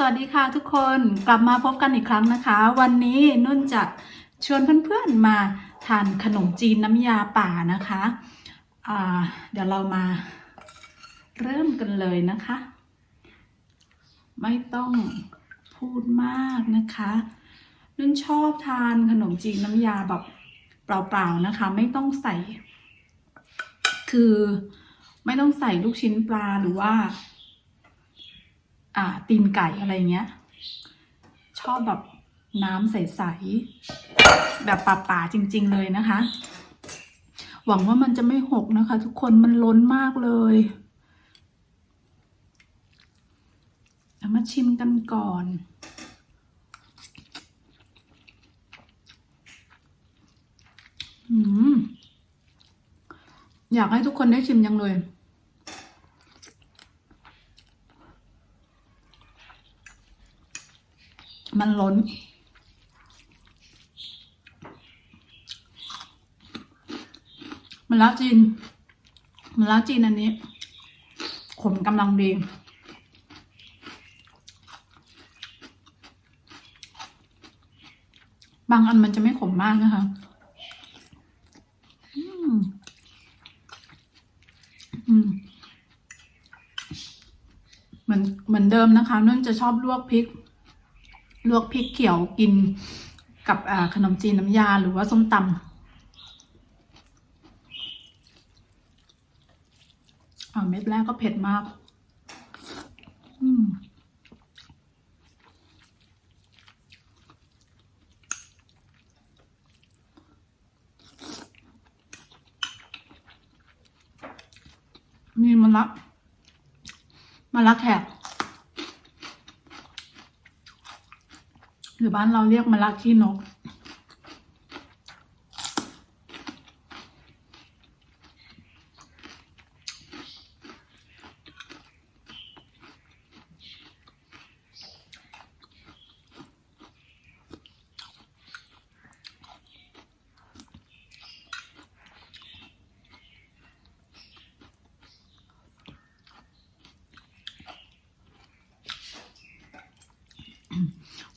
สวัสดีค่ะทุกคนกลับมาพบกันอีกครั้งนะคะ วันนี้นุ่นจะชวนเพื่อนๆมาทานขนมจีนน้ำยาป่านะคะอ่าเดี๋ยวเรามาเริ่มกันเลยนะคะ ไม่ต้องพูดมากนะคะ นุ่นชอบทานขนมจีนน้ำยาแบบเปล่าๆนะคะ ไม่ต้องใส่ คือไม่ต้องใส่ลูกชิ้นปลาหรือว่า อ่าตีนไก่อะไรเงี้ย ชอบแบบน้ำใสๆแบบป่าๆจริง ๆ เลยนะคะ หวังว่ามันจะไม่หกนะคะ ทุกคนมันล้นมากเลยเอามาชิมกันก่อนอืมอยากให้ทุกคนได้ชิมยังเลย มันล้น มันละจีน มันละจีนอันนี้ ขมกำลังดีบางอันมันจะไม่ขมมากนะคะเหมือนเหมือนเดิมนะคะนุ่นจะชอบลวกพริก ลวกพริกเขียวกินกับขนมจีนน้ำยาหรือว่าส้มตำอ่าเม็ดแรกก็เผ็ดมาก อืมมีมะละมะละแขก หรือบ้านเราเรียกมะละขี้นก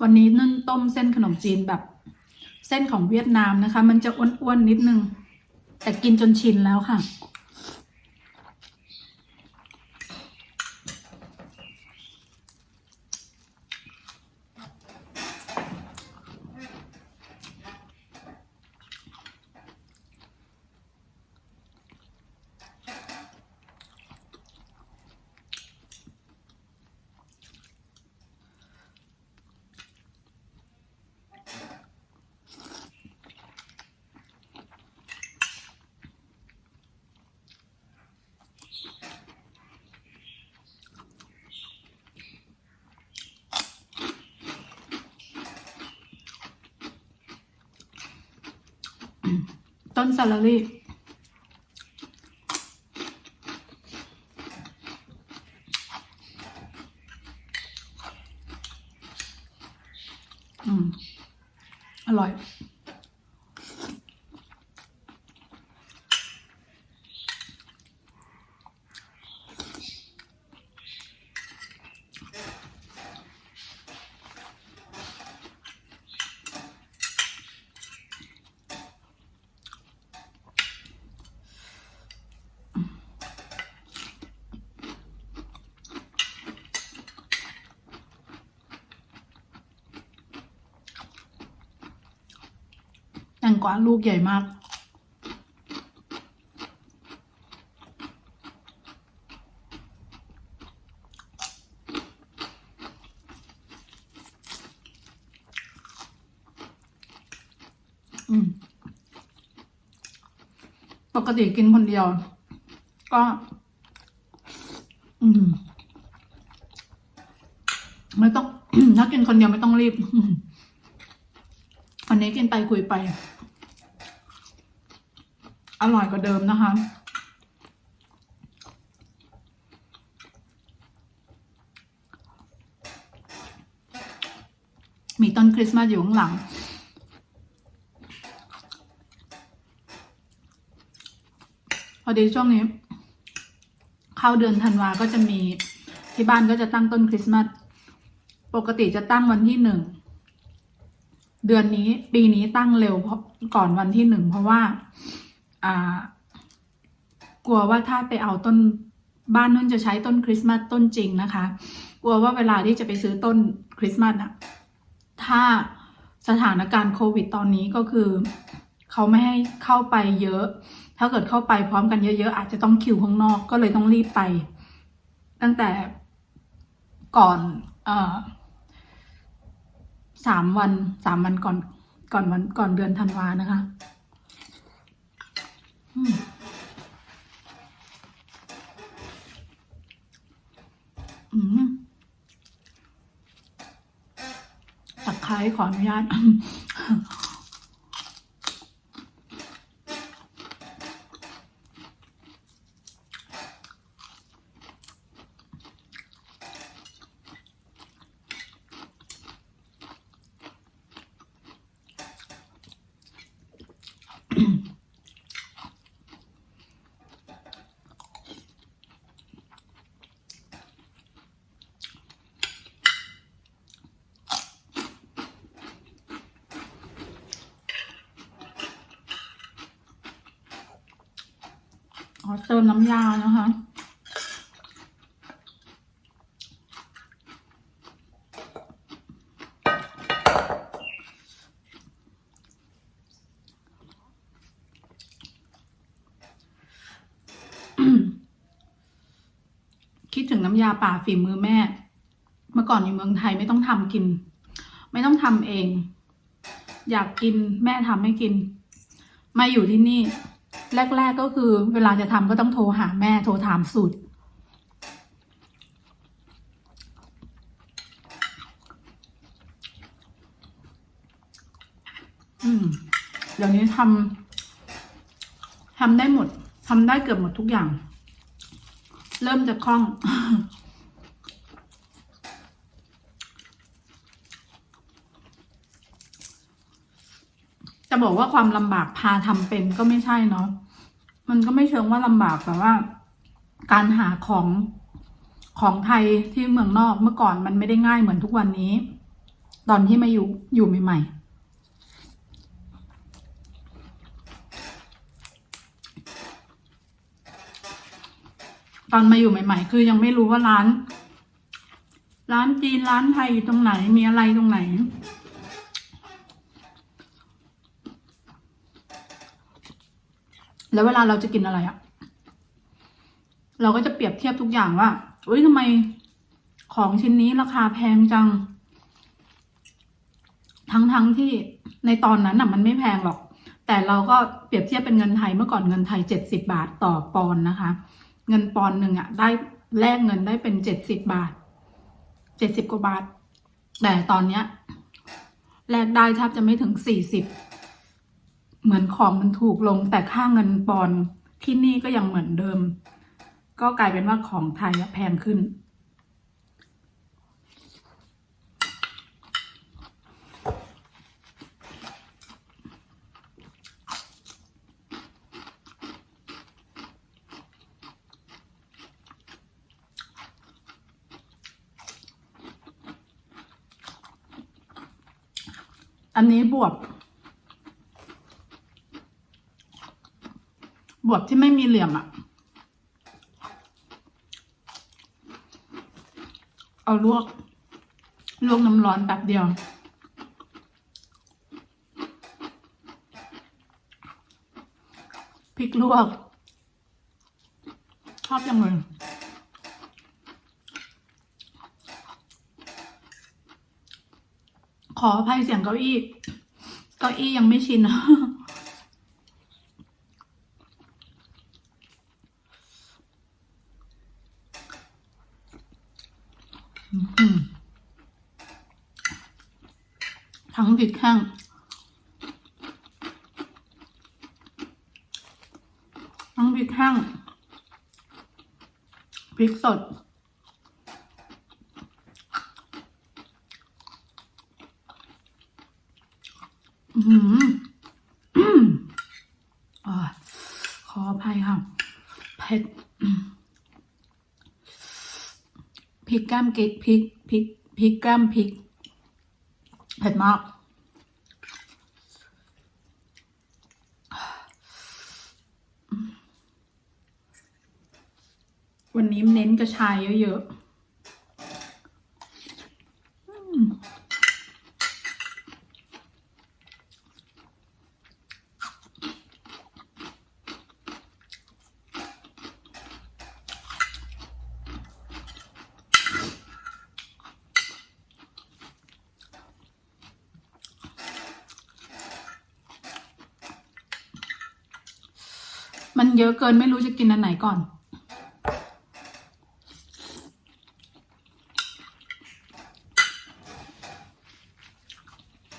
วันนี้นุ่นต้มเส้นขนมจีนแบบเส้นของเวียดนามนะคะ มันจะอ้วนๆนิดนึง แต่กินจนชินแล้วค่ะ ต้นซาลารี่ อืม อร่อย แตง กวาลูกใหญ่มาก อืม ปกติกินคนเดียว ก็ อืม ไม่ต้อง ถ้ากินคนเดียวไม่ต้องรีบวันนี้กินไปคุยไป อร่อยกว่าเดิมนะคะ มีต้นคริสต์มาสอยู่ข้างหลัง พอดีช่วงนี้ เข้าเดือนธันวาก็จะมีที่บ้านก็จะตั้งต้นคริสต์มาสปกติจะตั้งวันที่หนึ่ง เดือนนี้ปีนี้ตั้งเร็วเพราะก่อนวันที่หนึ่งเพราะว่าอ่า กลัวว่าถ้าไปเอาต้นบ้านนุ่นจะใช้ต้นคริสต์มาสต้นจริงนะคะ กลัวว่าเวลาที่จะไปซื้อต้นคริสต์มาสอะถ้าสถานการณ์โควิดตอนนี้ก็คือ เขาไม่ให้เข้าไปเยอะ ถ้าเกิดเข้าไปพร้อมกันเยอะๆ อาจจะต้องคิวข้างนอกก็เลยต้องรีบไป ตั้งแต่ก่อนอสามวันสามวันก่อนก่อนวันก่อนเดือนธันวานะคะ ตะไคร้ขออนุญาต อเติมน้ำยานะคะ คิดถึงน้ำยาป่าฝีมือแม่ เมื่อก่อนอยู่เมืองไทยไม่ต้องทำกิน ไม่ต้องทำเอง อยากกินแม่ทำให้กิน มาอยู่ที่นี่ แรก ๆก็คือ เวลาจะทำก็ต้องโทรหาแม่โทรถามสูตร อืมเดี๋ยวนี้ทำทำได้หมดทำได้เกือบหมดทุกอย่าง เริ่มจะคล่อง จะบอกว่าความลำบากพาทำเป็นก็ไม่ใช่เนาะมันก็ไม่เชิงว่าลำบากแต่ว่า การหาของของไทยที่เมืองนอกเมื่อก่อนมันไม่ได้ง่ายเหมือนทุกวันนี้ ตอนที่มาอยู่อยู่ใหม่ๆตอนมาอยู่ใหม่ ๆ คือยังไม่รู้ว่าร้าน ร้านจีนร้านไทยอยู่ตรงไหนมีอะไรตรงไหน แล้วเวลาเราจะกินอะไรอะเราก็จะเปรียบเทียบทุกอย่างว่าอุ้ยทำไมของชิ้นนี้ราคาแพงจัง ทั้งๆทที่ในตอนนั้นน่ะ มันไม่แพงหรอก แต่เราก็เปรียบเทียบเป็นเงินไทยเมื่อก่อนเงินไทยเจ็ดสิบาทต่อปอนนะคะ เงินปอนหนึ่งอะได้แลกเงินได้เป็นเจ็ดสิบบาทเจ็ดสิบกว่าบาท แต่ตอนเนี้ยแลกได้แทบจะไม่ถึงสี่สิบ เหมือนของมันถูกลงแต่ค่าเงินปอนที่นี่ก็ยังเหมือนเดิม ก็กลายเป็นว่าของไทยแพงขึ้น อันนี้บวบ บวบที่ไม่มีเหลี่ยมอะเอาลวก ลวกน้ำร้อนแป๊บเดียว พริกลวก ชอบจังเลยขออภัยเสียงเก้าอี้ เก้าอี้ยังไม่ชิน อื้อหือทั้ง พริกแห้งทั้งพริกแห้งพริกสด อือหืออ่าขออภัยค่ะ เผ็ดพริกแก้มเกล็ดพริกพริกพริกแกล้มพริกเผ็ดมาก วันนี้เน้นกระชายเยอะๆมันเยอะเกินไม่รู้จะกินอันไหนก่อน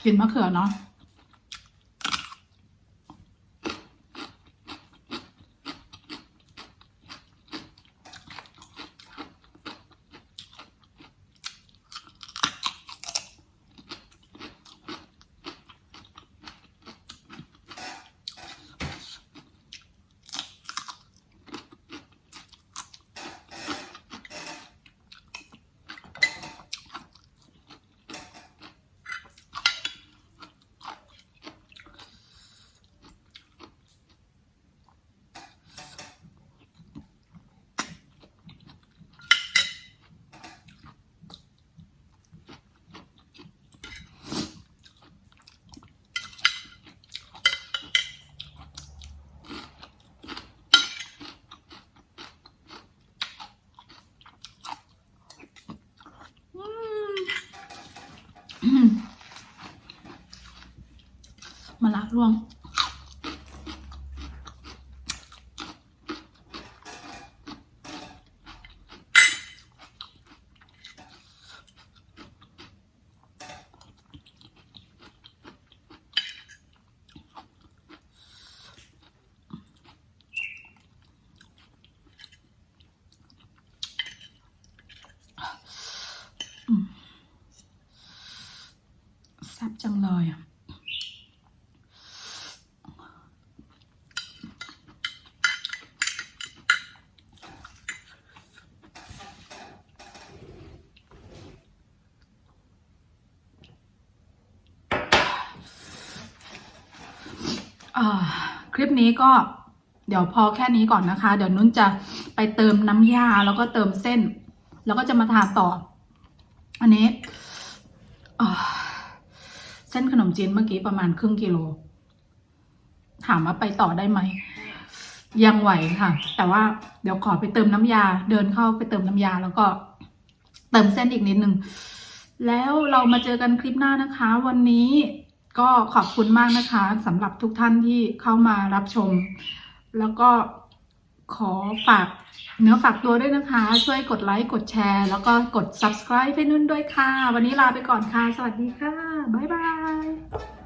กินมะเขือเนาะ อืม มะละร่วงแซ่บจังเลยอะ อ่าคลิป นี้ก็เดี๋ยวพอแค่นี้ก่อนนะคะ เดี๋ยวนุ่นจะไปเติมน้ำยาแล้วก็เติมเส้น แล้วก็จะมาทาต่อ อันนี้เส้นขนมจีนเมื่อกี้ประมาณครึ่งกิโล ถามว่าไปต่อได้ไหม ยังไหวค่ะ แต่ว่าเดี๋ยวขอไปเติมน้ำยา เดินเข้าไปเติมน้ำยาแล้วก็เติมเส้นอีกนิดนึง แล้วเรามาเจอกันคลิปหน้านะคะ วันนี้ ก็ขอบคุณมากนะคะสำหรับทุกท่านที่เข้ามารับชม แล้วก็ขอฝากเนื้อฝากตัวด้วยนะคะ ช่วยกดไลค์ กดแชร์ แล้วก็กด subscribe ให้นุ่นด้วยค่ะ วันนี้ลาไปก่อนค่ะ สวัสดีค่ะ บ๊ายบาย